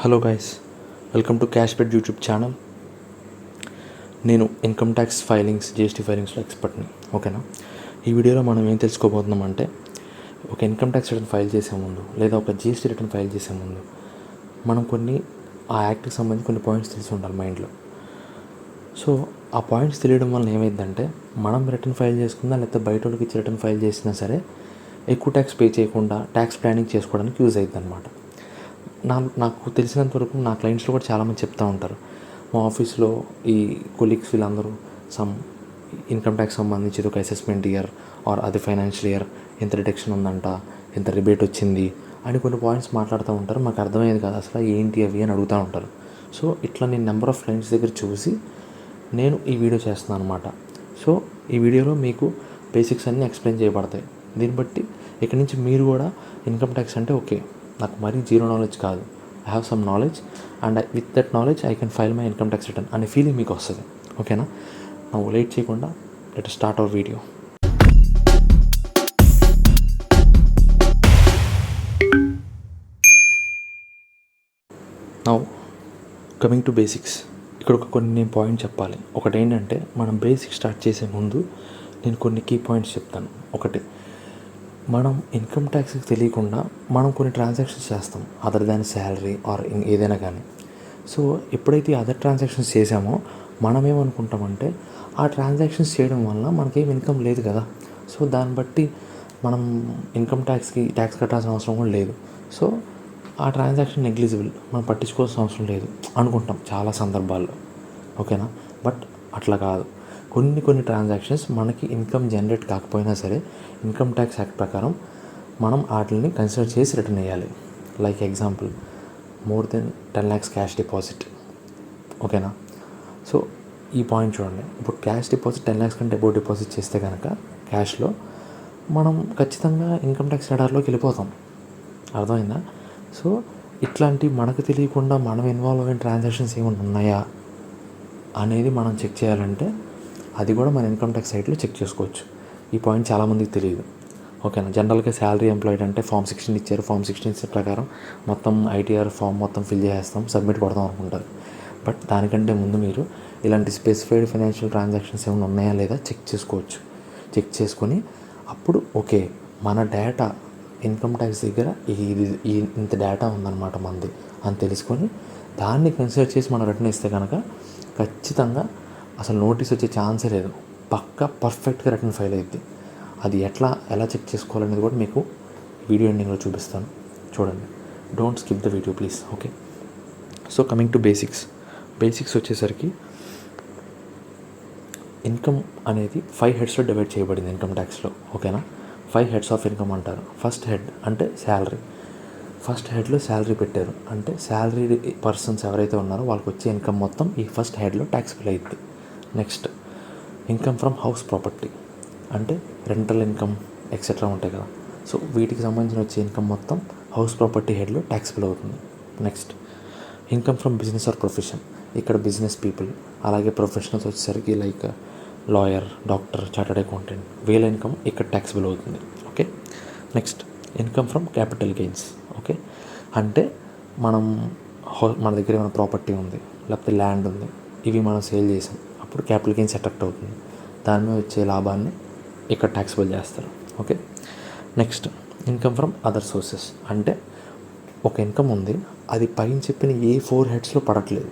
Hello guys welcome to cash bed YouTube channel నేను income tax filings GST ఫైలింగ్స్లో ఎక్స్పర్ట్ని ఓకేనా ఈ వీడియోలో మనం ఏం తెలుసుకోబోతున్నాం అంటే ఒక ఇన్కమ్ ట్యాక్స్ రిటర్న్ ఫైల్ చేసే ముందు లేదా ఒక జిఎస్టీ రిటర్న్ ఫైల్ చేసే ముందు మనం కొన్ని ఆ యాక్ట్కి సంబంధించి కొన్ని పాయింట్స్ తెలిసి ఉండాలి మైండ్లో సో ఆ పాయింట్స్ తెలియడం వల్ల ఏమైందంటే మనం రిటర్న్ ఫైల్ చేసుకుందా లేకపోతే బయట వాళ్ళకి ఇచ్చి రిటర్న్ ఫైల్ చేసినా సరే ఎక్కువ ట్యాక్స్ పే చేయకుండా ట్యాక్స్ ప్లానింగ్ చేసుకోవడానికి యూజ్ అవుతుంది అనమాట నా నాకు తెలిసినంత వరకు నా క్లయింట్స్లో కూడా చాలామంది చెప్తూ ఉంటారు. మా ఆఫీస్లో ఈ కొలీగ్స్ వీళ్ళందరూ సమ్ ఇన్కమ్ ట్యాక్స్ సంబంధించి ఒక అసెస్మెంట్ ఇయర్ ఆర్ అది ఫైనాన్షియల్ ఇయర్ ఎంత రిడక్షన్ ఉందంట ఎంత రిబేట్ వచ్చింది అని కొన్ని పాయింట్స్ మాట్లాడుతూ ఉంటారు. మాకు అర్థమయ్యేది కాదు అసలు ఏంటి అవి అని అడుగుతూ ఉంటారు. సో ఇట్లా నేను నెంబర్ ఆఫ్ క్లయింట్స్ దగ్గర చూసి నేను ఈ వీడియో చేస్తున్నాను అనమాట సో ఈ వీడియోలో మీకు బేసిక్స్ అన్నీ ఎక్స్ప్లెయిన్ చేయబడతాయి. దీన్ని బట్టి ఇక్కడి నుంచి మీరు కూడా ఇన్కమ్ ట్యాక్స్ అంటే ఓకే. నాకు మరీ జీరో నాలెడ్జ్ కాదు. I have some knowledge and with that knowledge I can file my income tax return అనే ఫీలింగ్ మీకు వస్తుంది. ఓకేనా నువ్వు లేట్ చేయకుండా let start our video now coming to basics ఇక్కడ ఒక కొన్ని నేను పాయింట్ చెప్పాలి. ఒకటి ఏంటంటే మనం బేసిక్ స్టార్ట్ చేసే ముందు నేను కొన్ని కీ పాయింట్స్ చెప్తాను. ఒకటి మనం ఇన్కమ్ ట్యాక్స్కి తెలియకుండా మనం కొన్ని ట్రాన్సాక్షన్స్ చేస్తాం అదర్ దాన్ శాలరీ ఆర్ ఏదైనా కానీ. సో ఎప్పుడైతే అదర్ ట్రాన్సాక్షన్స్ చేసామో మనమేమనుకుంటామంటే ఆ ట్రాన్సాక్షన్స్ చేయడం వల్ల మనకేం ఇన్కమ్ లేదు కదా. సో దాన్ని బట్టి మనం ఇన్కమ్ ట్యాక్స్కి ట్యాక్స్ కట్టాల్సిన అవసరం కూడా లేదు. సో ఆ ట్రాన్సాక్షన్ నెగ్లిజిబుల్ మనం పట్టించుకోవాల్సిన అవసరం లేదు అనుకుంటాం చాలా సందర్భాల్లో. ఓకేనా బట్ అట్లా కాదు. కొన్ని కొన్ని ట్రాన్సాక్షన్స్ మనకి ఇన్కమ్ జనరేట్ కాకపోయినా సరే ఇన్కమ్ ట్యాక్స్ యాక్ట్ ప్రకారం మనం వాటిని కన్సిడర్ చేసి రిటర్న్ వేయాలి like example more then ten lakhs cash deposit ఓకేనా సో ఈ పాయింట్ చూడండి. ఇప్పుడు క్యాష్ డిపాజిట్ టెన్ ల్యాక్స్ కంటే ఎబో డిపాజిట్ చేస్తే కనుక క్యాష్లో మనం ఖచ్చితంగా ఇన్కమ్ ట్యాక్స్ రడార్లోకి వెళ్ళిపోతాం. అర్థమైందా? సో ఇట్లాంటి మనకు తెలియకుండా మనం ఇన్వాల్వ్ అయిన ట్రాన్సాక్షన్స్ ఏమైనా ఉన్నాయా? అనేది మనం చెక్ చేయాలంటే అది కూడా మన ఇన్కమ్ ట్యాక్స్ సైట్లో చెక్ చేసుకోవచ్చు. ఈ పాయింట్ చాలామందికి తెలియదు. ఓకేనా జనరల్గా శాలరీ ఎంప్లాయిడ్ అంటే ఫామ్ సిక్స్టీన్ ఇచ్చారు. ఫామ్ సిక్స్టీన్ ఇచ్చే ప్రకారం మొత్తం ఐటీఆర్ ఫామ్ మొత్తం ఫిల్ చేసేస్తాం సబ్మిట్ కొడదాం అనుకుంటారు. బట్ దానికంటే ముందు మీరు ఇలాంటి స్పెసిఫైడ్ ఫైనాన్షియల్ ట్రాన్సాక్షన్స్ ఏమైనా ఉన్నాయా లేదా చెక్ చేసుకోవచ్చు. చెక్ చేసుకొని అప్పుడు ఓకే మన డేటా ఇన్కమ్ ట్యాక్స్ దగ్గర ఇది ఇంత డేటా ఉందన్నమాట మనది అని తెలుసుకొని దాన్ని కన్సిడర్ చేసి మనం రిటర్న్ ఇస్తే కనుక ఖచ్చితంగా అసలు నోటీస్ వచ్చే ఛాన్సే లేదు. పక్కా పర్ఫెక్ట్గా రిటర్న్ ఫైల్ అయింది అది ఎట్లా ఎలా చెక్ చేసుకోవాలనేది కూడా మీకు వీడియో ఎండింగ్లో చూపిస్తాను. చూడండి. Don't skip the video please okay so coming to basics basics వచ్చేసరికి ఇన్కమ్ అనేది ఫైవ్ హెడ్స్లో డివైడ్ చేయబడింది ఇన్కమ్ ట్యాక్స్లో ఓకేనా ఫైవ్ హెడ్స్ ఆఫ్ ఇన్కమ్ అంటారు. ఫస్ట్ హెడ్ అంటే శాలరీ ఫస్ట్ హెడ్లో శాలరీ పెట్టారు. అంటే శాలరీ పర్సన్స్ ఎవరైతే ఉన్నారో వాళ్ళకి వచ్చే ఇన్కమ్ మొత్తం ఈ ఫస్ట్ హెడ్లో ట్యాక్స్ ఫిల్ అయింది next income from house property అంటే రెంటల్ ఇన్కమ్ ఎక్సెట్రా ఉంటాయి కదా. సో వీటికి సంబంధించిన వచ్చే ఇన్కమ్ మొత్తం హౌస్ ప్రాపర్టీ హెడ్లో ట్యాక్స్ బిల్ అవుతుంది. Next income from business or profession ఇక్కడ బిజినెస్ పీపుల్ అలాగే ప్రొఫెషనల్స్ వచ్చేసరికి like lawyer doctor chartered accountant వీళ్ళ ఇన్కమ్ ఇక్కడ ట్యాక్స్ బిల్ అవుతుంది. Okay next income from capital gains okay అంటే మనం మన దగ్గర ఏమైనా ప్రాపర్టీ ఉంది లేకపోతే ల్యాండ్ ఉంది ఇవి మనం సేల్ చేసాం. అప్పుడు క్యాపిటల్ గెయిన్స్ అట్రాక్ట్ అవుతుంది. దాని మీద వచ్చే లాభాన్ని ఇక్కడ ట్యాక్సిబుల్ చేస్తారు. Okay next income from other sources అంటే ఒక ఇన్కమ్ ఉంది అది పైన చెప్పిన ఏ ఫోర్ హెడ్స్లో పడట్లేదు.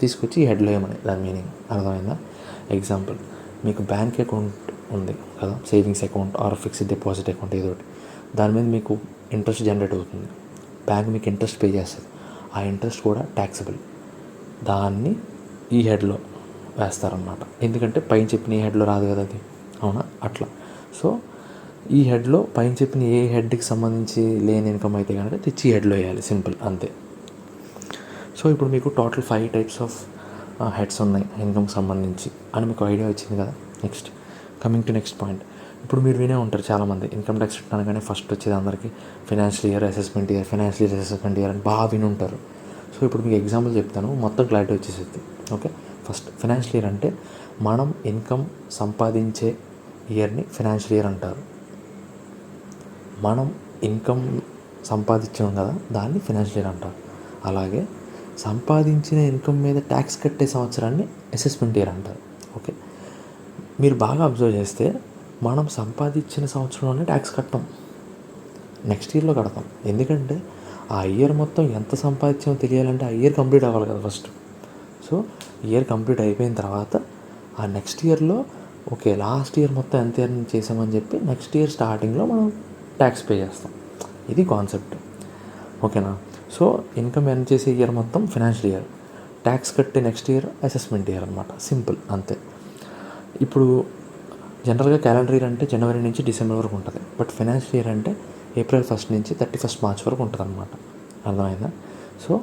తీసుకొచ్చి హెడ్లో ఏమని దాని మీనింగ్ అర్థమైందా? ఎగ్జాంపుల్ మీకు బ్యాంక్ అకౌంట్ ఉంది కదా savings account or fixed deposit account ఏదో ఒకటి. దాని మీద మీకు ఇంట్రెస్ట్ జనరేట్ అవుతుంది. బ్యాంక్ మీకు ఇంట్రెస్ట్ పే చేస్తుంది. ఆ ఇంట్రెస్ట్ కూడా ట్యాక్సబుల్ దాన్ని ఈ హెడ్లో వేస్తారనమాట ఎందుకంటే పైన చెప్పిన ఏ హెడ్లో రాదు కదా అది. అవునా? అట్లా. సో ఈ హెడ్లో పైన చెప్పిన ఏ హెడ్కి సంబంధించి లేని ఇన్కమ్ అయితే కనుక తెచ్చి హెడ్లో వేయాలి. సింపుల్. అంతే. సో ఇప్పుడు మీకు total five types of heads ఉన్నాయి ఇన్కమ్కి సంబంధించి. అని మీకు ఐడియా వచ్చింది కదా? Next. Coming to next point. ఇప్పుడు మీరు వినే ఉంటారు చాలామంది. ఇన్కమ్ ట్యాక్స్ రిటర్న్ అనగానే ఫస్ట్ వచ్చేది అందరికీ financial year assessment year financial year assessment year అని బాగా విని ఉంటారు. సో ఇప్పుడు మీకు ఎగ్జాంపుల్ చెప్తాను. మొత్తం క్లారిటీ వచ్చేసేది. ఓకే? ఫస్ట్ ఫైనాన్షియల్ ఇయర్ అంటే మనం ఇన్కమ్ సంపాదించే ఇయర్ని ఫైనాన్షియల్ ఇయర్ అంటారు. మనం ఇన్కమ్ సంపాదించాం కదా దాన్ని ఫైనాన్షియల్ ఇయర్ అంటారు. అలాగే సంపాదించిన ఇన్కమ్ మీద ట్యాక్స్ కట్టే సంవత్సరాన్ని అసెస్మెంట్ ఇయర్ అంటారు. ఓకే? మీరు బాగా అబ్జర్వ్ చేస్తే మనం సంపాదించిన సంవత్సరంలోనే ట్యాక్స్ కట్టాం. నెక్స్ట్ ఇయర్లో కడతాం. ఎందుకంటే ఆ ఇయర్ మొత్తం ఎంత సంపాదించామో తెలియాలంటే ఆ ఇయర్ కంప్లీట్ అవ్వాలి కదా ఫస్ట్. సో ఇయర్ కంప్లీట్ అయిపోయిన తర్వాత ఆ నెక్స్ట్ ఇయర్లో ఓకే లాస్ట్ ఇయర్ మొత్తం ఎంత ఎర్న్ చేసామని చెప్పి నెక్స్ట్ ఇయర్ స్టార్టింగ్లో మనం ట్యాక్స్ పే చేస్తాం. ఇది కాన్సెప్ట్ ఓకేనా సో ఇన్కమ్ ఎర్న్ చేసే ఇయర్ మొత్తం ఫినాన్షియల్ ఇయర్ ట్యాక్స్ కట్టే నెక్స్ట్ ఇయర్ అసెస్మెంట్ ఇయర్ అనమాట సింపుల్ అంతే. ఇప్పుడు జనరల్గా క్యాలెండర్ ఇయర్ అంటే జనవరి నుంచి డిసెంబర్ వరకు ఉంటుంది. బట్ ఫైనాన్షియల్ ఇయర్ అంటే ఏప్రిల్ ఫస్ట్ నుంచి థర్టీ ఫస్ట్ మార్చ్ వరకు ఉంటుంది అనమాట అర్థమైందా? సో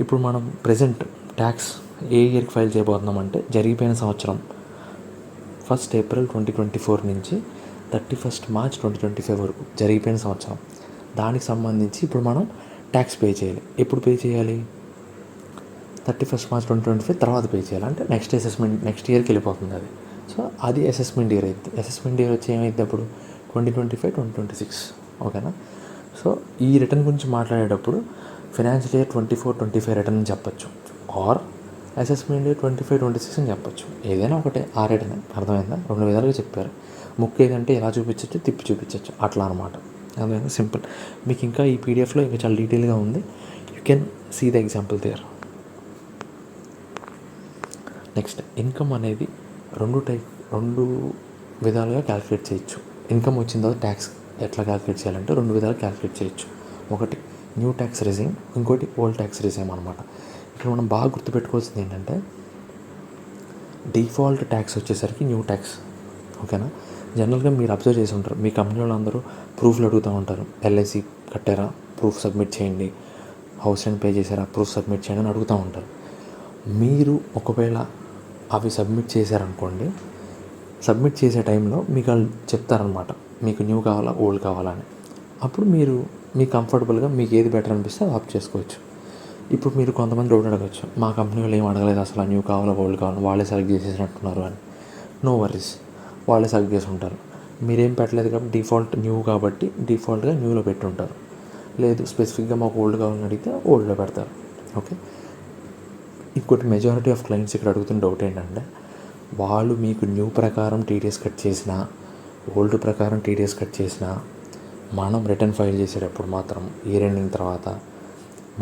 ఇప్పుడు మనం ప్రజెంట్ ట్యాక్స్ ఏ ఇయర్కి ఫైల్ చేయబోతున్నాం అంటే జరిగిపోయిన సంవత్సరం first April twenty twenty four నుంచి thirty first March twenty twenty five వరకు జరిగిపోయిన సంవత్సరం. దానికి సంబంధించి ఇప్పుడు మనం ట్యాక్స్ పే చేయాలి. ఎప్పుడు పే చేయాలి? Thirty first March twenty twenty five తర్వాత పే చేయాలి. అంటే నెక్స్ట్ అసెస్మెంట్ నెక్స్ట్ ఇయర్కి వెళ్ళిపోతుంది అది. సో అది అసెస్మెంట్ ఇయర్ అయితే అసెస్మెంట్ ఇయర్ వచ్చి ఏమైంది అప్పుడు? Twenty twenty five twenty twenty six. ఓకేనా? సో ఈ రిటర్న్ గురించి మాట్లాడేటప్పుడు financial year twenty four twenty five return చెప్పచ్చు చెప్పొచ్చు. Or assessment twenty five twenty six అని చెప్పచ్చు. ఏదైనా ఒకటే ఆరేటనే. అర్థమైందా? రెండు విధాలుగా చెప్పారు. ముక్కు ఏదంటే ఎలా చూపించవచ్చు తిప్పి చూపించవచ్చు అట్లా అనమాట అర్థమైందా? సింపుల్. మీకు ఇంకా ఈ పీడిఎఫ్లో ఇంకా చాలా డీటెయిల్గా ఉంది. You can see the example there next income అనేది రెండు టైప్ రెండు విధాలుగా క్యాలిక్యులేట్ చేయొచ్చు. ఇన్కమ్ వచ్చిన తర్వాత ట్యాక్స్ ఎట్లా క్యాలిక్యులేట్ చేయాలంటే రెండు విధాలు క్యాలిక్యులేట్ చేయొచ్చు. ఒకటి న్యూ ట్యాక్స్ రిజైమ్ ఇంకోటి ఓల్డ్ ట్యాక్స్ రిజైమ్ అనమాట ఇక్కడ మనం బాగా గుర్తుపెట్టుకోవాల్సింది ఏంటంటే డిఫాల్ట్ ట్యాక్స్ వచ్చేసరికి న్యూ ట్యాక్స్. ఓకేనా? జనరల్గా మీరు అబ్జర్వ్ చేసి ఉంటారు. మీ కంపెనీ వాళ్ళు అందరూ ప్రూఫ్లు అడుగుతూ ఉంటారు. ఎల్ఐసి కట్టారా? ప్రూఫ్ సబ్మిట్ చేయండి. హౌస్ రెంట్ పే చేశారా? ప్రూఫ్ సబ్మిట్ చేయండి అని అడుగుతూ ఉంటారు. మీరు ఒకవేళ అవి సబ్మిట్ చేశారనుకోండి సబ్మిట్ చేసే టైంలో మీకు వాళ్ళు చెప్తారనమాట మీకు న్యూ కావాలా? ఓల్డ్ కావాలా? అని. అప్పుడు మీరు మీ కంఫర్టబుల్గా మీకు ఏది బెటర్ అనిపిస్తే అది ఆప్ చేసుకోవచ్చు. ఇప్పుడు మీరు కొంతమంది డౌట్ అడగచ్చు. మా కంపెనీ వాళ్ళు ఏం అడగలేదు అసలు న్యూ కావాలా ఓల్డ్ కావాలి? వాళ్ళే సెలెక్ట్ చేసేసినట్టున్నారు అని. నో వరీస్ వాళ్ళే సెలెక్ట్ చేసి ఉంటారు మీరేం పెట్టలేదు కాబట్టి డిఫాల్ట్ న్యూ కాబట్టి డిఫాల్ట్గా న్యూలో పెట్టి ఉంటారు లేదు స్పెసిఫిక్గా మాకు ఓల్డ్ కావాలని అడిగితే ఓల్డ్లో పెడతారు. ఓకే ఇంకోటి మెజారిటీ ఆఫ్ క్లయింట్స్ ఇక్కడ అడుగుతున్న డౌట్ ఏంటంటే వాళ్ళు మీకు న్యూ ప్రకారం టీడీఎస్ కట్ చేసినా ఓల్డ్ ప్రకారం టీడీఎస్ కట్ చేసినా మనం రిటర్న్ ఫైల్ చేసేటప్పుడు మాత్రం ఇయర్ ఎండింగ్ తర్వాత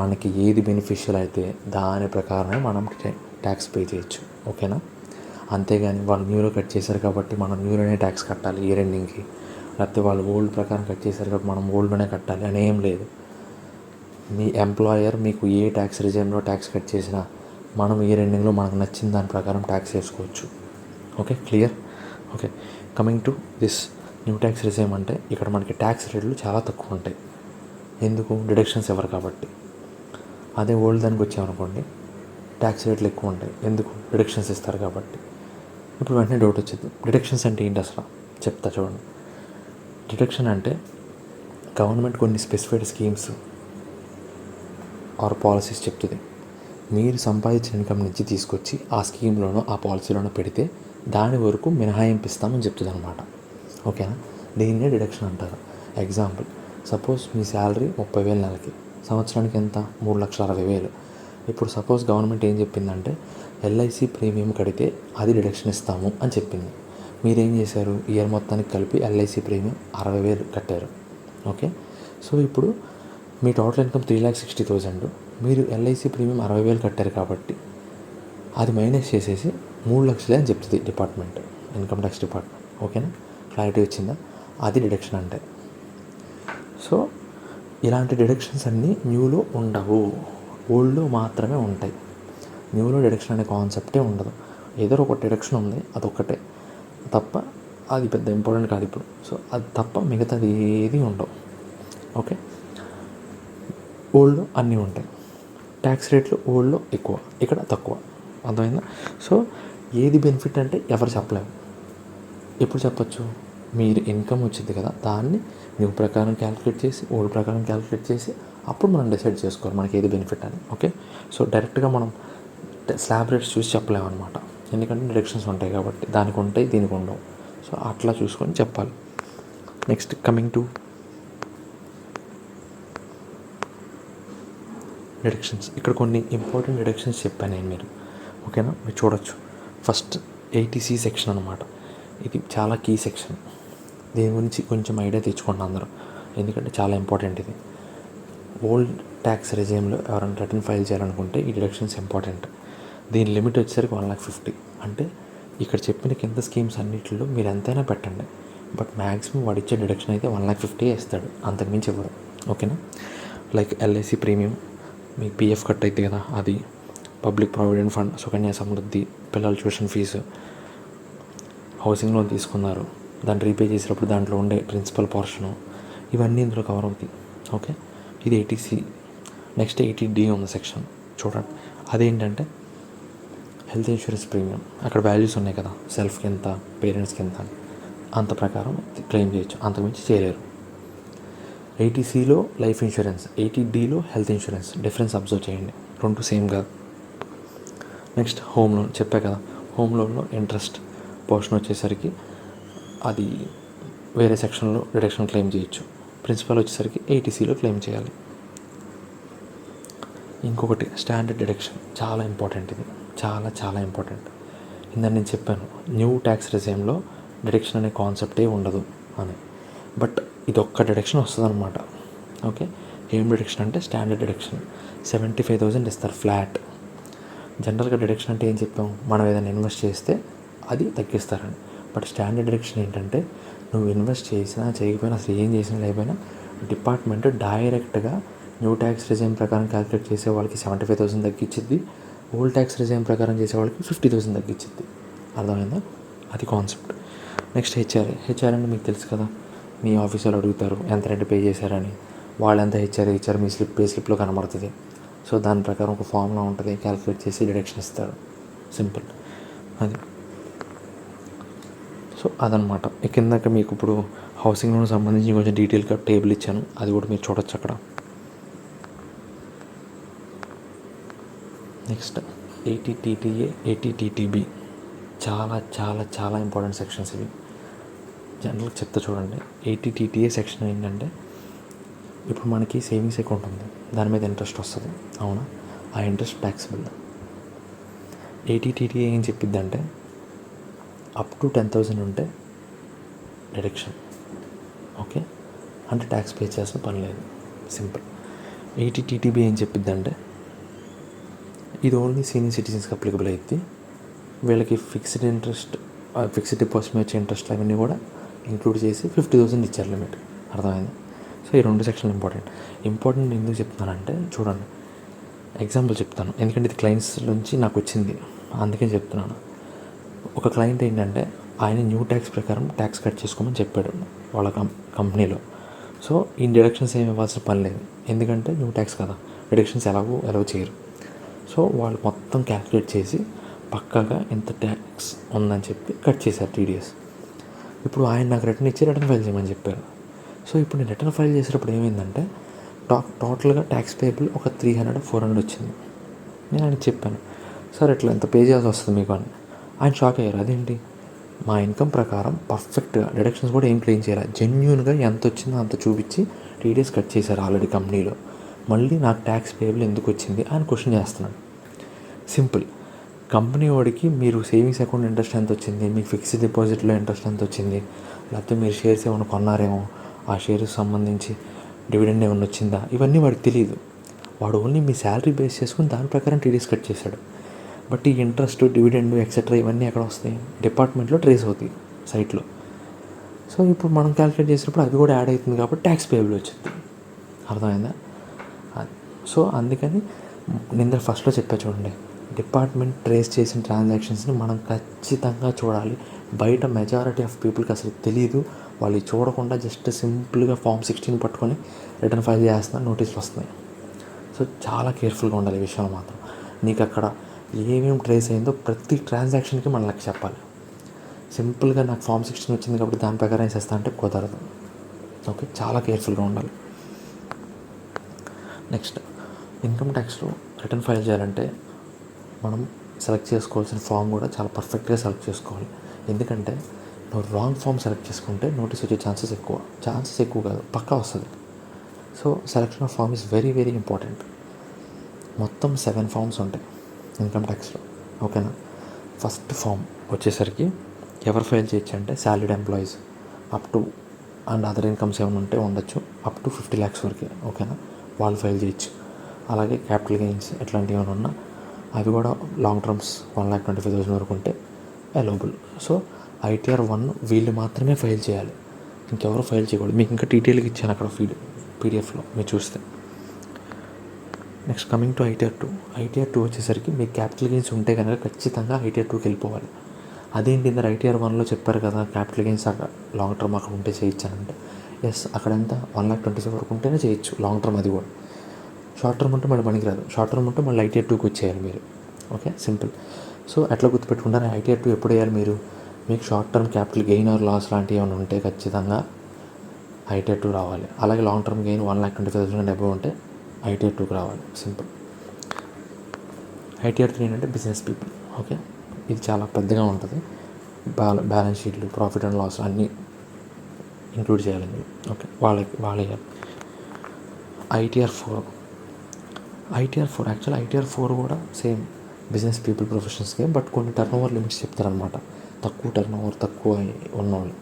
మనకి ఏది బెనిఫిషియల్ అయితే దాని ప్రకారమే మనం ట్యాక్స్ పే చేయొచ్చు. ఓకేనా అంతేగాని వాళ్ళు న్యూలో కట్ చేశారు కాబట్టి మనం న్యూలోనే ట్యాక్స్ కట్టాలి ఇయర్ ఎండింగ్కి లేకపోతే వాళ్ళు ఓల్డ్ ప్రకారం కట్ చేశారు కాబట్టి మనం ఓల్డ్లోనే కట్టాలి అని ఏం లేదు. మీ ఎంప్లాయర్ మీకు ఏ ట్యాక్స్ రిజైమ్లో ట్యాక్స్ కట్ చేసినా మనం ఇయర్ ఎండింగ్లో మనకు నచ్చిన దాని ప్రకారం ట్యాక్స్ వేసుకోవచ్చు okay clear okay coming to this new tax regime అంటే ఇక్కడ మనకి ట్యాక్స్ రేట్లు చాలా తక్కువ ఉంటాయి. ఎందుకు? డిడక్షన్స్ ఎవరు కాబట్టి. అదే ఓల్డ్ దానికి వచ్చామనుకోండి ట్యాక్స్ రేట్లు ఎక్కువ ఉంటాయి. ఎందుకు? డిడక్షన్స్ ఇస్తారు కాబట్టి. ఇప్పుడు వెంటనే డౌట్ వచ్చింది. డిడక్షన్స్ అంటే ఏంటి అసలు? చెప్తా చూడండి. డిడక్షన్ అంటే గవర్నమెంట్ కొన్ని స్పెసిఫైడ్ స్కీమ్స్ ఆర్ పాలసీస్ చెప్తుంది. మీరు సంపాదించిన ఇన్కమ్ నుంచి తీసుకొచ్చి ఆ స్కీమ్లోనో ఆ పాలసీలోనో పెడితే దాని వరకు మినహాయింపు ఇస్తామని చెప్తుంది అనమాట ఓకేనా? దీన్నే డిడక్షన్ అంటారు. ఎగ్జాంపుల్ సపోజ్ మీ శాలరీ ముప్పై వేల నెలకి. సంవత్సరానికి ఎంత? మూడు లక్షల అరవై వేలు. ఇప్పుడు సపోజ్ గవర్నమెంట్ ఏం చెప్పిందంటే ఎల్ఐసి ప్రీమియం కడితే అది డిడక్షన్ ఇస్తాము అని చెప్పింది. మీరేం చేశారు? ఇయర్ మొత్తానికి కలిపి ఎల్ఐసి ప్రీమియం అరవై వేలు కట్టారు. ఓకే? సో ఇప్పుడు మీ total income three lakh sixty thousand. మీరు ఎల్ఐసి ప్రీమియం అరవై వేలు కట్టారు కాబట్టి అది మైనస్ చేసేసి మూడు లక్షలే అని చెప్తుంది డిపార్ట్మెంట్ ఇన్కమ్ ట్యాక్స్ డిపార్ట్మెంట్. ఓకేనా? క్లారిటీ వచ్చిందా? అది డిడక్షన్ అంటే. సో ఇలాంటి డిడక్షన్స్ అన్నీ న్యూలో ఉండవు. ఓల్డ్లో మాత్రమే ఉంటాయి. న్యూలో డిడక్షన్ అనే కాన్సెప్టే ఉండదు. ఏదో ఒక డిడక్షన్ ఉంది అదొక్కటే. తప్ప అది పెద్ద ఇంపార్టెంట్ కాదు ఇప్పుడు. సో అది తప్ప మిగతాది ఏది ఉండవు. ఓకే? ఓల్డ్లో అన్నీ ఉంటాయి. ట్యాక్స్ రేట్లు ఓల్డ్లో ఎక్కువ ఇక్కడ తక్కువ. అర్థమైందా? సో ఏది బెనిఫిట్ అంటే ఎవరు చెప్పలేము. ఎప్పుడు చెప్పచ్చు? మీరు ఇన్కమ్ వచ్చింది కదా దాన్ని దీని ప్రకారం క్యాలిక్యులేట్ చేసి ఓల్డ్ ప్రకారం క్యాలిక్యులేట్ చేసి అప్పుడు మనం డిసైడ్ చేసుకోవాలి మనకి ఏది బెనిఫిట్ అని ఓకే సో డైరెక్ట్గా మనం స్లాబ్ రేట్స్ చూసి చెప్పలేము అనమాట ఎందుకంటే డిడక్షన్స్ ఉంటాయి కాబట్టి దానికి ఉంటాయి దీనికి ఉండవు. సో అట్లా చూసుకొని చెప్పాలి. నెక్స్ట్ కమింగ్ టు డిడక్షన్స్ ఇక్కడ కొన్ని ఇంపార్టెంట్ డిడక్షన్స్ చెప్పాను నేను మీరు ఓకేనా మీరు చూడొచ్చు. ఫస్ట్ ఎయిటీసీ సెక్షన్ అనమాట ఇది చాలా కీ సెక్షన్ దీని గురించి కొంచెం ఐడియా తెచ్చుకోండి అందరూ. ఎందుకంటే చాలా ఇంపార్టెంట్ ఇది. ఓల్డ్ ట్యాక్స్ రెజీమ్లో ఎవరైనా రిటర్న్ ఫైల్ చేయాలనుకుంటే ఈ డిడక్షన్స్ ఇంపార్టెంట్. దీని లిమిట్ వచ్చేసరికి వన్ లాక్ ఫిఫ్టీ. అంటే ఇక్కడ చెప్పిన కింద స్కీమ్స్ అన్నిటిలో మీరు ఎంతైనా పెట్టండి. బట్ మ్యాక్సిమం వాడు ఇచ్చే డిడక్షన్ అయితే వన్ లాక్ ఫిఫ్టీ ఇస్తాడు. అంతకుమించి ఇవ్వడు ఓకేనా? Like LIC premium. మీ పిఎఫ్ కట్ అయితే కదా అది. Public provident fund Sukanya Samriddhi పిల్లల ట్యూషన్ ఫీజు. హౌసింగ్ లోన్ తీసుకున్నారు. దాన్ని రీపే చేసేటప్పుడు దాంట్లో ఉండే ప్రిన్సిపల్ పోర్షను ఇవన్నీ ఇందులో కవర్ అవుతాయి. ఓకే ఇది eighty C next eighty D ఉంది సెక్షన్ చూడండి. అదేంటంటే హెల్త్ ఇన్సూరెన్స్ ప్రీమియం అక్కడ వాల్యూస్ ఉన్నాయి కదా. సెల్ఫ్కి ఎంత పేరెంట్స్కి ఎంత అంత ప్రకారం క్లెయిమ్ చేయొచ్చు. అంతకుమించి చేయలేరు. ఎయిటీసీలో లైఫ్ ఇన్సూరెన్స్ ఎయిటీ డిలో హెల్త్ ఇన్సూరెన్స్ డిఫరెన్స్ అబ్జర్వ్ చేయండి. రెండు సేమ్ కాదు. నెక్స్ట్ హోమ్ లోన్ చెప్పా కదా. హోమ్ లోన్లో ఇంట్రెస్ట్ పోర్షన్ వచ్చేసరికి అది వేరే సెక్షన్లో డిడక్షన్ క్లెయిమ్ చేయొచ్చు. ప్రిన్సిపల్ వచ్చేసరికి ఏటీసీలో క్లెయిమ్ చేయాలి. ఇంకొకటి స్టాండర్డ్ డిడక్షన్. చాలా ఇంపార్టెంట్ ఇది. చాలా చాలా ఇంపార్టెంట్. ఇందని నేను చెప్పాను న్యూ ట్యాక్స్ రిజైమ్లో డిడక్షన్ అనే కాన్సెప్టే ఉండదు అని. బట్ ఇది ఒక్క డిడక్షన్ వస్తుందన్నమాట. ఓకే? ఏం డిడక్షన్ అంటే standard deduction. Seventy five thousand ఇస్తారు ఫ్లాట్. జనరల్గా డిడక్షన్ అంటే ఏం చెప్పాం మనం ఏదైనా ఇన్వెస్ట్ చేస్తే అది తగ్గిస్తారని. బట్ స్టాండర్డ్ డిడక్షన్ ఏంటంటే నువ్వు ఇన్వెస్ట్ చేసినా చేయకపోయినా అసలు ఏం చేసినా లేకపోయినా డిపార్ట్మెంట్ డైరెక్ట్గా న్యూ ట్యాక్స్ రిజైమ్ ప్రకారం క్యాలిక్యులేట్ చేసే వాళ్ళకి సెవెంటీ ఫైవ్ థౌసండ్ తగ్గించింది ఓల్డ్ ట్యాక్స్ రిజైమ్ ప్రకారం చేసే వాళ్ళకి ఫిఫ్టీ థౌసండ్ తగ్గించింది అర్థమైందా? అది కాన్సెప్ట్. నెక్స్ట్ హెచ్ఆర్ఏ హెచ్ఆర్ అంటే మీకు తెలుసు కదా మీ ఆఫీసర్లు అడుగుతారు ఎంత రెంట్ పే చేశారని? వాళ్ళు ఎంత హెచ్ఆర్ ఇచ్చారు మీ స్లిప్ పే స్లిప్లో కనబడుతుంది. సో దాని ప్రకారం ఒక ఫార్ములా ఉంటుంది క్యాలిక్యులేట్ చేసి డిడక్షన్ ఇస్తారు. సింపుల్. అది. సో అదనమాట కిందక మీకు ఇప్పుడు హౌసింగ్ లోన్ సంబంధించి కొంచెం డీటెయిల్గా టేబుల్ ఇచ్చాను. అది కూడా మీరు చూడొచ్చు అక్కడ. నెక్స్ట్ ఏటీటీటీఏ ఏటీటీటీబీ చాలా చాలా చాలా ఇంపార్టెంట్ సెక్షన్స్ ఇవి. జనరల్గా చెప్తా చూడండి. ఏటీటీటీఏ సెక్షన్ ఏంటంటే ఇప్పుడు మనకి సేవింగ్స్ అకౌంట్ ఉంది. దాని మీద ఇంట్రెస్ట్ వస్తుంది. అవునా? ఆ ఇంట్రెస్ట్ ట్యాక్సిబుల్ ఏటీటీటీఏ ఏం చెప్పిద్ది అంటే అప్ టు టెన్ థౌజండ్ ఉంటే డిడక్షన్. ఓకే? అంటే ట్యాక్స్ పే చేసిన పని లేదు. సింపుల్. ఏటీటీటీబీ ఏం చెప్పిద్ది అంటే ఇది ఓన్లీ సీనియర్ సిటిజన్స్కి అప్లికబుల్ అయింది వీళ్ళకి ఫిక్స్డ్ ఇంట్రెస్ట్ ఫిక్స్డ్ డిపాజిట్ మీద వచ్చే ఇంట్రెస్ట్ అవన్నీ కూడా ఇంక్లూడ్ చేసి ఫిఫ్టీ థౌసండ్ ఇచ్చారు లిమిట్ అర్థమైంది? సో ఈ రెండు సెక్షన్లు ఇంపార్టెంట్ ఇంపార్టెంట్ ఎందుకు చెప్తున్నానంటే చూడండి. ఎగ్జాంపుల్ చెప్తాను. ఎందుకంటే ఇది క్లయింట్స్ నుంచి నాకు వచ్చింది. అందుకని చెప్తున్నాను. ఒక క్లయింట్ ఏంటంటే ఆయన న్యూ ట్యాక్స్ ప్రకారం ట్యాక్స్ కట్ చేసుకోమని చెప్పాడు వాళ్ళ కం కంపెనీలో సో ఈ డిడక్షన్స్ ఏమి ఇవ్వాల్సిన పని లేదు. ఎందుకంటే న్యూ ట్యాక్స్ కదా. డిడక్షన్స్ ఎలాగో ఎలాగో చేయరు. సో వాళ్ళు మొత్తం క్యాల్కులేట్ చేసి పక్కాగా ఎంత ట్యాక్స్ ఉందని చెప్పి కట్ చేశారు టీడీఎస్ ఇప్పుడు ఆయన నాకు రిటర్న్ ఇచ్చి రిటర్న్ ఫైల్ చేయమని చెప్పారు. సో ఇప్పుడు నేను రిటర్న్ ఫైల్ చేసేటప్పుడు ఏమైందంటే టా టోటల్గా ట్యాక్స్ పేబుల్ ఒక త్రీ హండ్రెడ్ ఫోర్ హండ్రెడ్ వచ్చింది. నేను ఆయనకి చెప్పాను సార్ ఇట్లా ఎంత పే చేయాల్సి వస్తుంది మీకు అని. ఆయన షాక్ అయ్యారు. అదేంటి? మా ఇన్కమ్ ప్రకారం పర్ఫెక్ట్గా డిడక్షన్స్ కూడా ఏం క్లెయిమ్ చేయాలి? జెన్యున్గా ఎంత వచ్చిందో అంత చూపించి టీడీఎస్ కట్ చేశారు ఆల్రెడీ కంపెనీలో మళ్ళీ నాకు ట్యాక్స్ పేబుల్ ఎందుకు వచ్చింది? అని క్వశ్చన్ చేస్తున్నాడు. సింపుల్ కంపెనీ వాడికి మీరు సేవింగ్స్ అకౌంట్ ఇంట్రెస్ట్ ఎంత వచ్చింది? మీకు ఫిక్స్డ్ డిపాజిట్లో ఇంట్రెస్ట్ ఎంత వచ్చింది? లేకపోతే మీరు షేర్స్ ఏమైనా కొన్నారేమో? ఆ షేర్స్ సంబంధించి డివిడెండ్ ఏమైనా వచ్చిందా? ఇవన్నీ వాడికి తెలియదు వాడు ఓన్లీ మీ శాలరీ బేస్ చేసుకుని దాని ప్రకారం టీడీఎస్ కట్ చేశాడు. బట్ ఈ ఇంట్రెస్ట్ డివిడెండ్ ఎక్సెట్రా ఇవన్నీ ఎక్కడ వస్తాయి? డిపార్ట్మెంట్లో ట్రేస్ అవుతాయి సైట్లో. సో ఇప్పుడు మనం క్యాలిక్యులేట్ చేసినప్పుడు అది కూడా యాడ్ అవుతుంది కాబట్టి ట్యాక్స్ పేబుల్ వచ్చింది. అర్థమైందా? సో అందుకని నిన్న ఫస్ట్లో చెప్పా చూడండి డిపార్ట్మెంట్ ట్రేస్ చేసిన ట్రాన్సాక్షన్స్ని మనం ఖచ్చితంగా చూడాలి. బయట మెజారిటీ ఆఫ్ పీపుల్కి అసలు తెలియదు వాళ్ళు చూడకుండా జస్ట్ సింపుల్గా ఫామ్ సిక్స్టీన్ పట్టుకొని రిటర్న్ ఫైల్ చేస్తున్నా నోటీసులు వస్తున్నాయి. సో చాలా కేర్ఫుల్గా ఉండాలి ఈ విషయంలో మాత్రం. నీకు అక్కడ ఏమేమి ట్రేస్ అయిందో ప్రతి ట్రాన్సాక్షన్కి మన లెక్క చెప్పాలి. సింపుల్గా నాకు ఫామ్ సిక్స్టీన్ వచ్చింది కాబట్టి దాని ప్రకారం వేసేస్తా అంటే కుదరదు. ఓకే? చాలా కేర్ఫుల్గా ఉండాలి. నెక్స్ట్ ఇన్కమ్ ట్యాక్స్లో రిటర్న్ ఫైల్ చేయాలంటే మనం సెలెక్ట్ చేసుకోవాల్సిన ఫామ్ కూడా చాలా పర్ఫెక్ట్గా సెలెక్ట్ చేసుకోవాలి. ఎందుకంటే నువ్వు రాంగ్ ఫామ్ సెలెక్ట్ చేసుకుంటే నోటీస్ వచ్చే ఛాన్సెస్ ఎక్కువ. ఛాన్సెస్ ఎక్కువ కాదు పక్కా వస్తుంది. So selection of form is very very important. మొత్తం సెవెన్ ఫామ్స్ ఉంటాయి. ఇన్కమ్ ట్యాక్స్లో. ఓకేనా? ఫస్ట్ ఫామ్ వచ్చేసరికి ఎవరు ఫైల్ చేయొచ్చు అంటే salaried employees. Up to and other incomes ఏమైనా ఉంటే ఉండొచ్చు. అప్ టు ఫిఫ్టీ ల్యాక్స్ వరకే. ఓకేనా? వాళ్ళు ఫైల్ చేయొచ్చు. అలాగే క్యాపిటల్ గెయిన్స్ ఇట్లాంటివి ఏమైనా ఉన్నా అవి కూడా long terms one lakh twenty five thousand వరకు ఉంటే అవైలబుల్ సో ఐటీఆర్ వన్ వీళ్ళు మాత్రమే ఫైల్ చేయాలి. ఇంకెవరు ఫైల్ చేయకూడదు. మీకు ఇంకా డీటెయిల్గా ఇచ్చాను అక్కడ ఫీడ్ పీడిఎఫ్లో. మీరు చూస్తే. Next coming to ITR two. ITR two వచ్చేసరికి మీకు క్యాపిటల్ గెయిన్స్ ఉంటే కనుక ఖచ్చితంగా ఐటీఆర్ టూకి వెళ్ళిపోవాలి. అదేంటి ఇందరు ఐటీఆర్ వన్లో చెప్పారు కదా క్యాపిటల్ గెయిన్స్ అక్కడ లాంగ్ టర్మ్ అక్కడ ఉంటే చేయొచ్చానంటే ఎస్ అక్కడంతా వన్ లాక్ ట్వంటీ ఫైవ్ వరకు ఉంటేనే చేయొచ్చు లాంగ్ టర్మ్ అది కూడా. షార్ట్ టర్మ్ ఉంటే మళ్ళీ పనికిరాదు. షార్ట్ టర్మ్ ఉంటే మళ్ళీ ఐటీఆర్ టూకి వచ్చేయాలి మీరు. ఓకే సింపుల్ సో ఎట్లా గుర్తుపెట్టుకుంటారు? ఐటీఆర్ టూ ఎప్పుడు వేయాలి మీరు? మీకు short term capital gain or loss లాంటివి ఏమైనా ఉంటే ఖచ్చితంగా ఐటీఆర్ టూ రావాలి. అలాగే long term gain one lakh twenty five thousand ఉంటే ఐటీఆర్ టూకి రావాలి. సింపుల్. ఐటీఆర్ త్రీ ఏంటంటే బిజినెస్ పీపుల్. ఓకే? ఇది చాలా పెద్దగా ఉంటుంది. బ్యాల బ్యాలెన్స్ షీట్లు ప్రాఫిట్ అండ్ లాస్ అన్నీ ఇంక్లూడ్ చేయాలండి. ఓకే? వాళ్ళకి వాళ్ళ ITR four. ITR four actual ITR four కూడా సేమ్ బిజినెస్ పీపుల్ ప్రొఫెషన్స్కే బట్ కొన్ని టర్న్ ఓవర్ లిమిట్స్ చెప్తారనమాట తక్కువ టర్న్ ఓవర్ తక్కువ ఉన్నవాళ్ళు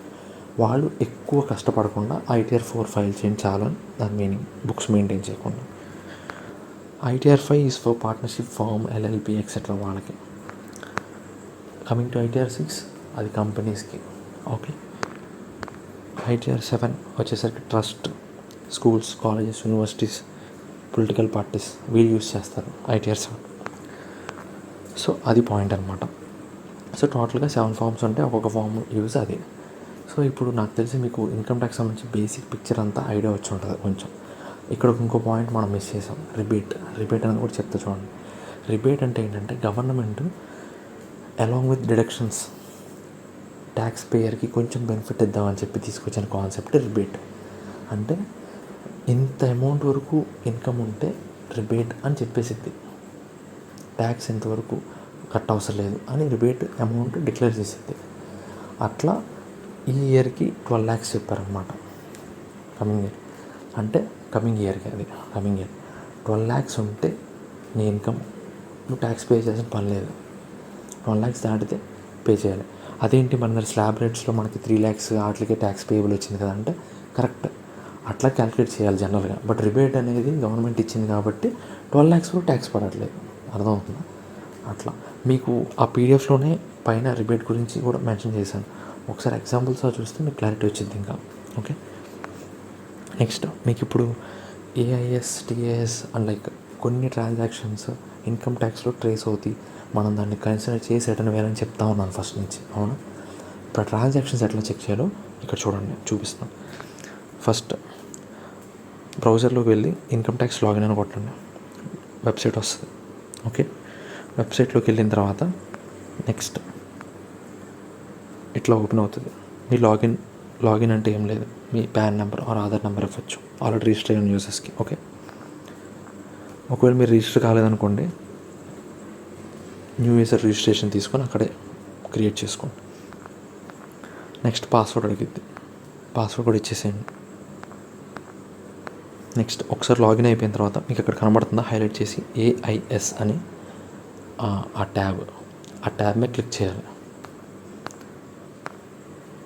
వాళ్ళు ఎక్కువ కష్టపడకుండా ఐటీఆర్ ఫోర్ ఫైల్ చేయండి చాలు దాని మీనింగ్ బుక్స్ మెయింటైన్ చేయకుండా. ITR five is for partnership firm LLP etcetera వాళ్ళకి. కమింగ్ టు ఐటీఆర్ సిక్స్ అది కంపెనీస్కి ఓకే ఐటీఆర్ సెవెన్ వచ్చేసరికి trust schools colleges universities political parties వీళ్ళు యూస్ చేస్తారు ఐటీఆర్ సెవెన్ సో అది పాయింట్ అనమాట సో టోటల్గా సెవెన్ ఫామ్స్ ఉంటే ఒక్కొక్క ఫామ్ యూజ్ అది. సో ఇప్పుడు నాకు తెలిసి మీకు ఇన్కమ్ ట్యాక్స్ సంబంధించి బేసిక్ పిక్చర్ అంతా ఐడియా వచ్చి ఉంటుంది కొంచెం. ఇక్కడ ఇంకో పాయింట్ మనం మిస్ చేసాం. రిబేట్ రిబేట్ అనేది కూడా చెప్తా చూడండి. రిబేట్ అంటే ఏంటంటే government along with deductions tax పేయర్కి కొంచెం బెనిఫిట్ ఇద్దామని చెప్పి తీసుకొచ్చిన కాన్సెప్ట్ రిబేట్ అంటే ఇంత అమౌంట్ వరకు ఇన్కమ్ ఉంటే రిబేట్ అని చెప్పేసిద్ది. ట్యాక్స్ ఇంతవరకు కట్ అవసరం లేదు అని రిబేట్ అమౌంట్ డిక్లేర్ చేసింది అట్లా ఈ ఇయర్కి ట్వెల్వ్ ల్యాక్స్ చెప్పారనమాట కమింగ్ ఇయర్ అంటే కమింగ్ ఇయర్కి అది కమింగ్ ఇయర్ ట్వెల్వ్ ల్యాక్స్ ఉంటే నీ ఇన్కమ్ నువ్వు ట్యాక్స్ పే చేసిన పని లేదు. ట్వెల్వ్ ల్యాక్స్ దాటితే పే చేయాలి. అదేంటి మన దగ్గర స్లాబ్ రేట్స్లో మనకి త్రీ ల్యాక్స్ వాటికి ట్యాక్స్ పేయబుల్ వచ్చింది కదా అంటే కరెక్ట్ అట్లా క్యాలిక్యులేట్ చేయాలి జనరల్గా బట్ రిబేట్ అనేది గవర్నమెంట్ ఇచ్చింది కాబట్టి ట్వెల్వ్ ల్యాక్స్ కూడా ట్యాక్స్ పడట్లేదు. అర్థమవుతుందా? అట్లా. మీకు ఆ పీడిఎఫ్లోనే పైన రిబేట్ గురించి కూడా మెన్షన్ చేశాను. ఒకసారి ఎగ్జాంపుల్స్ చూస్తే మీకు క్లారిటీ వచ్చింది ఇంకా. ఓకే నెక్స్ట్ మీకు ఇప్పుడు ఏఐఎస్ టిఏఎస్ అండ్ లైక్ కొన్ని ట్రాన్సాక్షన్స్ ఇన్కమ్ ట్యాక్స్లో ట్రేస్ అవుతాయి. మనం దాన్ని కన్సిడర్ చేసి రిటర్న్ వేయాలని చెప్తా ఉన్నాను ఫస్ట్ నుంచి అవును? ఇప్పుడు ట్రాన్సాక్షన్స్ ఎట్లా చెక్ చేయాలో ఇక్కడ చూడండి చూపిస్తాను ఫస్ట్ బ్రౌజర్లోకి వెళ్ళి ఇన్కమ్ ట్యాక్స్ లాగిన్ అని కొట్టండి. వెబ్సైట్ వస్తుంది ఓకే వెబ్సైట్లోకి వెళ్ళిన తర్వాత నెక్స్ట్ ఇట్లా ఓపెన్ అవుతుంది. మీ లాగిన్ లాగిన్ అంటే ఏం లేదు. మీ PAN number or Aadhaar number ఇవ్వచ్చు. ఆల్రెడీ రిజిస్టర్ అయిన యూజర్స్కి ఓకే? ఒకవేళ మీరు రిజిస్టర్ కాలేదనుకోండి న్యూ యూజర్ రిజిస్ట్రేషన్ తీసుకొని అక్కడే క్రియేట్ చేసుకోండి. Next password అడిగిద్ది. పాస్వర్డ్ కూడా ఇచ్చేసేయండి. నెక్స్ట్ ఒకసారి లాగిన్ అయిపోయిన తర్వాత మీకు అక్కడ కనబడుతుందా? హైలైట్ చేసి ఏఐఎస్ అని ఆ ట్యాబ్. ఆ ట్యాబ్ మీద క్లిక్ చేయాలి.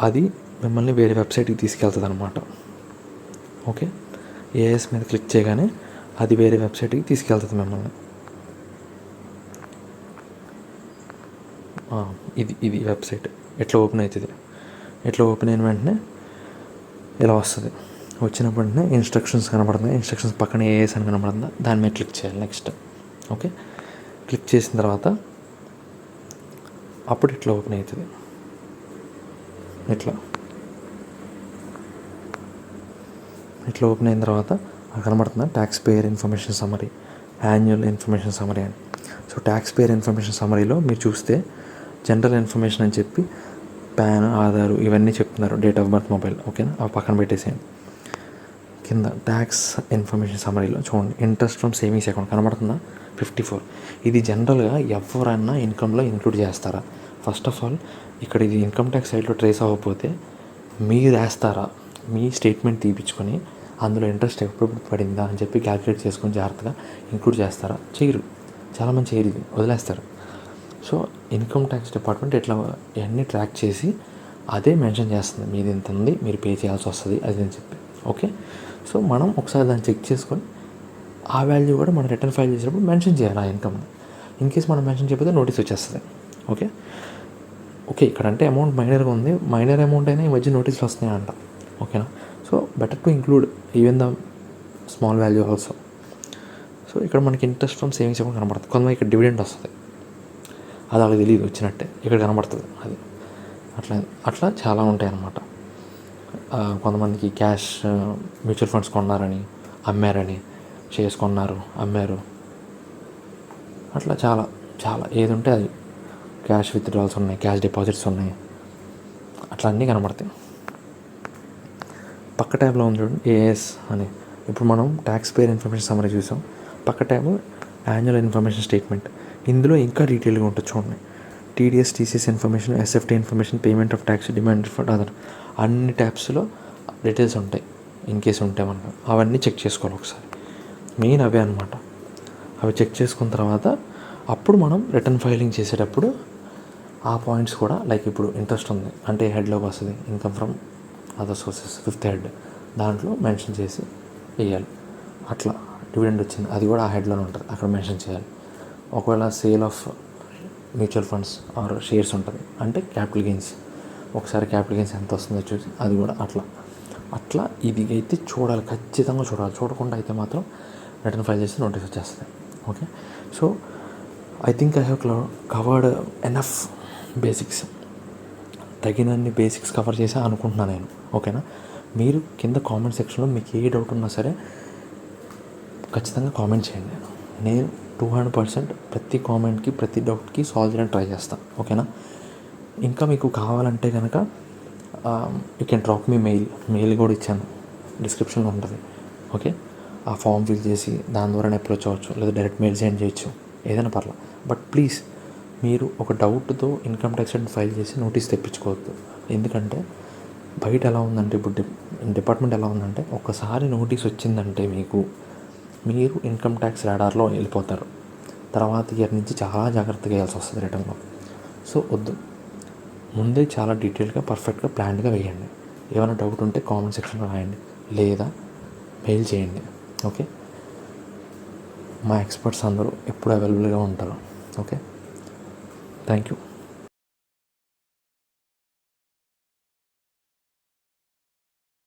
అది మిమ్మల్ని వేరే వెబ్సైట్కి తీసుకెళ్తుంది అనమాట ఓకే? ఏఎస్ మీద క్లిక్ చేయగానే అది వేరే వెబ్సైట్కి తీసుకెళ్తుంది మిమ్మల్ని. ఇది ఇది వెబ్సైట్. ఎట్లా ఓపెన్ అవుతుంది ఎట్లా ఓపెన్ అయిన వెంటనే ఇలా వస్తుంది. వచ్చిన వెంటనే ఇన్స్ట్రక్షన్స్ కనబడుతుంది ఇన్స్ట్రక్షన్స్ పక్కన ఏఎస్ అని కనబడుతుందా? దాని మీద క్లిక్ చేయాలి నెక్స్ట్. ఓకే? క్లిక్ చేసిన తర్వాత అప్పుడు ఇట్లా ఓపెన్ అవుతుంది ఇట్లా. ఇట్లా ఓపెన్ అయిన తర్వాత అక్కడ కనబడుతుందా? Taxpayer information summary annual information summary అని. సో ట్యాక్స్ పేయర్ ఇన్ఫర్మేషన్ సమరీలో మీరు చూస్తే జనరల్ ఇన్ఫర్మేషన్ అని చెప్పి పాన్ ఆధార్ ఇవన్నీ చెప్తున్నారు. డేట్ ఆఫ్ బర్త్ మొబైల్ ఓకేనా అవి పక్కన పెట్టేసేయండి. కింద ట్యాక్స్ ఇన్ఫర్మేషన్ సమరీలో చూడండి. ఇంట్రెస్ట్ ఫ్రమ్ సేవింగ్స్ అకౌంట్ కనబడుతుందా? ఫిఫ్టీ ఫోర్ ఇది జనరల్గా ఎవరన్నా ఇన్కంలో ఇంక్లూడ్ చేస్తారా? ఫస్ట్ ఆఫ్ ఆల్ ఇక్కడ ఇది ఇన్కమ్ ట్యాక్స్ సైడ్లో ట్రేస్ అవ్వకపోతే మీరు వేస్తారా? మీ స్టేట్మెంట్ తీపించుకొని అందులో ఇంట్రెస్ట్ ఎప్పుడెప్పుడు పడిందా అని చెప్పి క్యాలిక్యులేట్ చేసుకొని జాగ్రత్తగా ఇంక్లూడ్ చేస్తారా? చేయరు. చాలామంది చేయరు ఇది. వదిలేస్తారు. సో ఇన్కమ్ ట్యాక్స్ డిపార్ట్మెంట్ ఇట్లా ఇవన్నీ ట్రాక్ చేసి అదే మెన్షన్ చేస్తుంది. మీది ఇంత ఉంది మీరు పే చేయాల్సి వస్తుంది అది అని చెప్పి. ఓకే సో మనం ఒకసారి దాన్ని చెక్ చేసుకొని ఆ వాల్యూ కూడా మనం రిటర్న్ ఫైల్ చేసినప్పుడు మెన్షన్ చేయాలి ఆ ఇన్కమ్ని ఇన్ కేస్ మనం మెన్షన్ చేయకపోతే నోటీస్ వచ్చేస్తుంది. ఓకే ఓకే ఇక్కడ అంటే అమౌంట్ మైనర్గా ఉంది. మైనర్ అమౌంట్ అయినా ఈ మధ్య నోటీసులు వస్తున్నాయంట. ఓకేనా so better to include even the small value also so ఇక్కడ మనకి ఇంట్రెస్ట్ ఫ్రమ్ సేవింగ్స్ అమౌంట్ కనబడుతుంది. కొంతమంది ఇక్కడ డివిడెంట్ వస్తుంది. అది వాళ్ళకి తెలియదు వచ్చినట్టే. ఇక్కడ కనబడుతుంది అది. అట్లా అట్లా చాలా ఉంటాయి అన్నమాట కొంతమందికి క్యాష్ మ్యూచువల్ ఫండ్స్ కొన్నారని అమ్మారని షేర్స్ కొన్నారు అమ్మారు. అట్లా చాలా చాలా. ఏది ఉంటే అది. క్యాష్ విత్డ్రాల్స్ ఉన్నాయి క్యాష్ డిపాజిట్స్ ఉన్నాయి. అట్లా అన్నీ కనబడతాయి. పక్క ట్యాబ్లో ఉంది చూడండి ఏఎస్ అని. ఇప్పుడు మనం ట్యాక్స్ పేర్ ఇన్ఫర్మేషన్ సమరీ చూసాం. పక్క ట్యాబ్ యాన్యువల్ ఇన్ఫర్మేషన్ స్టేట్మెంట్ ఇందులో ఇంకా డీటెయిల్గా ఉంటుంది చూడండి. TDS TCS information SFT information payment of tax demand for other అన్ని ట్యాబ్స్లో డీటెయిల్స్ ఉంటాయి. ఇన్ కేస్ ఉంటే మనకు. అవన్నీ చెక్ చేసుకోవాలి ఒకసారి. మెయిన్ అవే అనమాట అవి చెక్ చేసుకున్న తర్వాత అప్పుడు మనం రిటర్న్ ఫైలింగ్ చేసేటప్పుడు ఆ పాయింట్స్ కూడా లైక్ ఇప్పుడు ఇంట్రెస్ట్ ఉంది. అంటే హెడ్లోకి వస్తుంది. Income from other sources fifth head దాంట్లో మెన్షన్ చేసి వేయాలి. అట్లా డివిడెండ్ వచ్చింది. అది కూడా ఆ హెడ్లోనే ఉంటుంది. అక్కడ మెన్షన్ చేయాలి. ఒకవేళ sale of mutual funds or shares ఉంటుంది. అంటే క్యాపిటల్ గెయిన్స్ ఒకసారి క్యాపిటల్ గెయిన్స్ ఎంత వస్తుందో చూసి అది కూడా అట్లా. అట్లా ఇది అయితే చూడాలి. ఖచ్చితంగా చూడాలి. చూడకుండా అయితే మాత్రం రిటర్న్ ఫైల్ చేసి నోటీస్ వచ్చేస్తుంది. Okay so I think I have covered enough basics తగినన్ని బేసిక్స్ కవర్ చేసా అనుకుంటున్నాను నేను. ఓకేనా? మీరు కింద కామెంట్ సెక్షన్లో మీకు ఏ డౌట్ ఉన్నా సరే ఖచ్చితంగా కామెంట్ చేయండి. నేను టూ హండ్రెడ్ పర్సెంట్ ప్రతి కామెంట్కి ప్రతి డౌట్కి సాల్వ్ చేయడానికి ట్రై చేస్తాను ఓకేనా? ఇంకా మీకు కావాలంటే కనుక you can drop me mail mail కూడా ఇచ్చాను. డిస్క్రిప్షన్లో ఉంటుంది. ఓకే? ఆ ఫామ్ ఫిల్ చేసి దాని ద్వారా అప్రోచ్ అవ్వచ్చు. లేదా డైరెక్ట్ మెయిల్ సెండ్ చేయొచ్చు. ఏదైనా పర్లేదు. బట్ ప్లీజ్ మీరు ఒక డౌట్తో ఇన్కమ్ ట్యాక్స్ ఫైల్ చేసి నోటీస్ తెప్పించుకోవద్దు. ఎందుకంటే బయట ఎలా ఉందంటే ఇప్పుడు డిపార్ట్మెంట్ ఎలా ఉందంటే ఒకసారి నోటీస్ వచ్చిందంటే మీకు మీరు ఇన్కమ్ ట్యాక్స్ రాడార్లో వెళ్ళిపోతారు. తర్వాత ఇయర్ నుంచి చాలా జాగ్రత్తగా వేయాల్సి వస్తుంది రిటర్న్లో. సో వద్దు. ముందే చాలా డీటెయిల్గా పర్ఫెక్ట్గా ప్లాన్గా వేయండి. ఏమైనా డౌట్ ఉంటే కామెంట్ సెక్షన్లో రాయండి. లేదా మెయిల్ చేయండి. ఓకే? మా ఎక్స్పర్ట్స్ అందరూ ఎప్పుడు అవైలబుల్గా ఉంటారు. ఓకే? Thank you